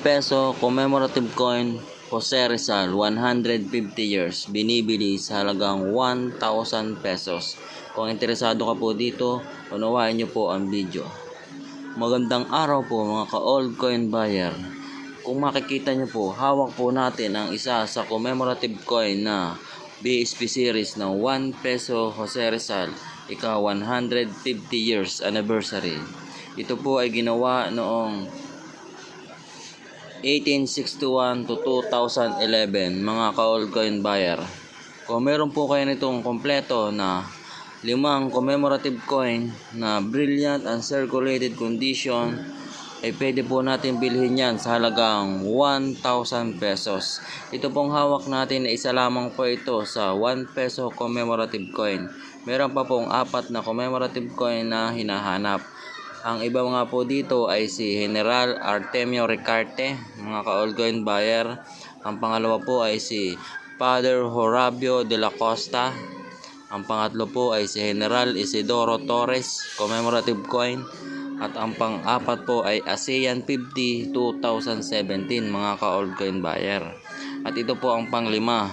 peso commemorative coin Jose Rizal 150 years binibili sa halagang 1,000 pesos. Kung interesado ka po dito, unawain niyo po ang video. Magandang araw po mga ka-old coin buyer. Kung makikita niyo po, hawak po natin ang isa sa commemorative coin na BSP series ng 1 peso Jose Rizal ika 150 years anniversary. Ito po ay ginawa noong 1861 to 2011 mga ka-old coin buyer. Kung meron po kayo nitong kompleto na limang commemorative coin na brilliant and circulated condition ay pwede po natin bilhin yan sa halagang 1,000 pesos. Ito pong hawak natin na isa lamang po ito sa 1 peso commemorative coin. Meron pa pong apat na commemorative coin na hinahanap. Ang iba nga po dito ay si General Artemio Ricarte, mga ka-old coin buyer. Ang pangalawa po ay si Father Horabio de la Costa. Ang pangatlo po ay si General Isidoro Torres, commemorative coin. At ang pang-apat po ay ASEAN 50 2017, mga ka-old coin buyer. At ito po ang panglima,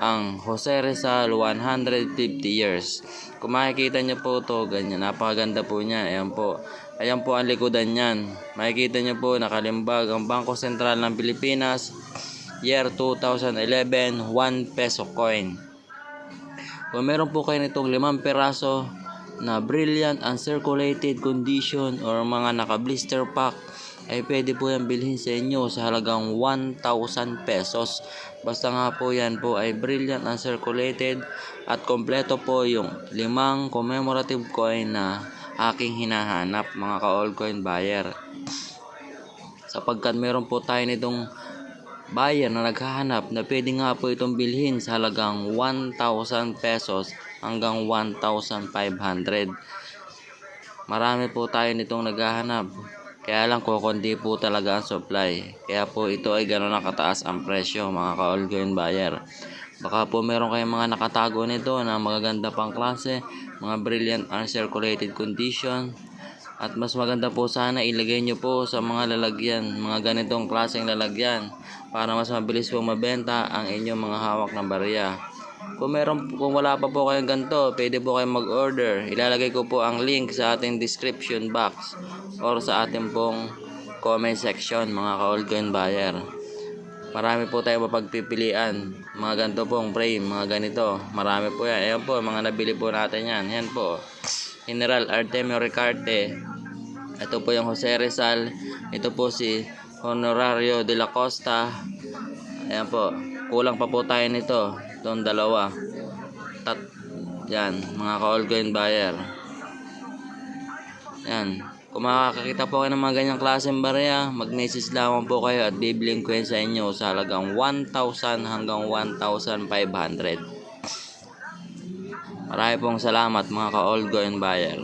ang Jose Rizal 150 years. Kung makikita niyo po to ganyan, napakaganda po niya. Ayan po. Ayan po ang likodan niyan. Makikita niyo po nakalimbag ang Bangko Sentral ng Pilipinas year 2011 1 peso coin. Kung meron po kayo nitong limang peraso na brilliant uncirculated condition or mga naka-blister pack ay pwede po yan bilhin sa inyo sa halagang 1,000 pesos. Basta nga po yan po ay brilliant uncirculated at kompleto po yung limang commemorative coin na aking hinahanap mga ka-all coin buyer. Sapagkat meron po tayo nitong buyer na naghahanap na pwede nga po itong bilhin sa halagang 1,000 pesos hanggang 1,500. Marami po tayo nitong naghahanap. Kaya lang ko kundi po talaga ang supply. Kaya po ito ay gano'n nakataas ang presyo mga ka-all coin buyer. Baka po meron kayong mga nakatago nito na magaganda pang klase, mga brilliant uncirculated condition. At mas maganda po sana ilagay nyo po sa mga lalagyan, mga ganitong klaseng lalagyan para mas mabilis po mabenta ang inyong mga hawak ng barya. Kung meron kung wala pa po kayong ganito, pwede po kayong mag-order. Ilalagay ko po ang link sa ating description box or sa ating pong comment section mga ka-old coin buyer. Marami po tayong mapagpipilian. Mga ganito pong frame, mga ganito. Marami po yan. Ayan po, mga nabili po natin yan. Yan po. General Artemio Ricarte. Ito po yung Jose Rizal. Ito po si Honorario de la Costa. Ayan po. Kulang pa po tayo nito. Itong dalawa. Tat. Yan. Mga ka-all coin buyer. Yan. Kung makakakita po kayo ng mga ganyang klaseng barya, mag-message lamang po kayo at bibiling ko sa inyo sa halagang 1,000 hanggang 1,500. Marami pong salamat mga ka-all coin buyer.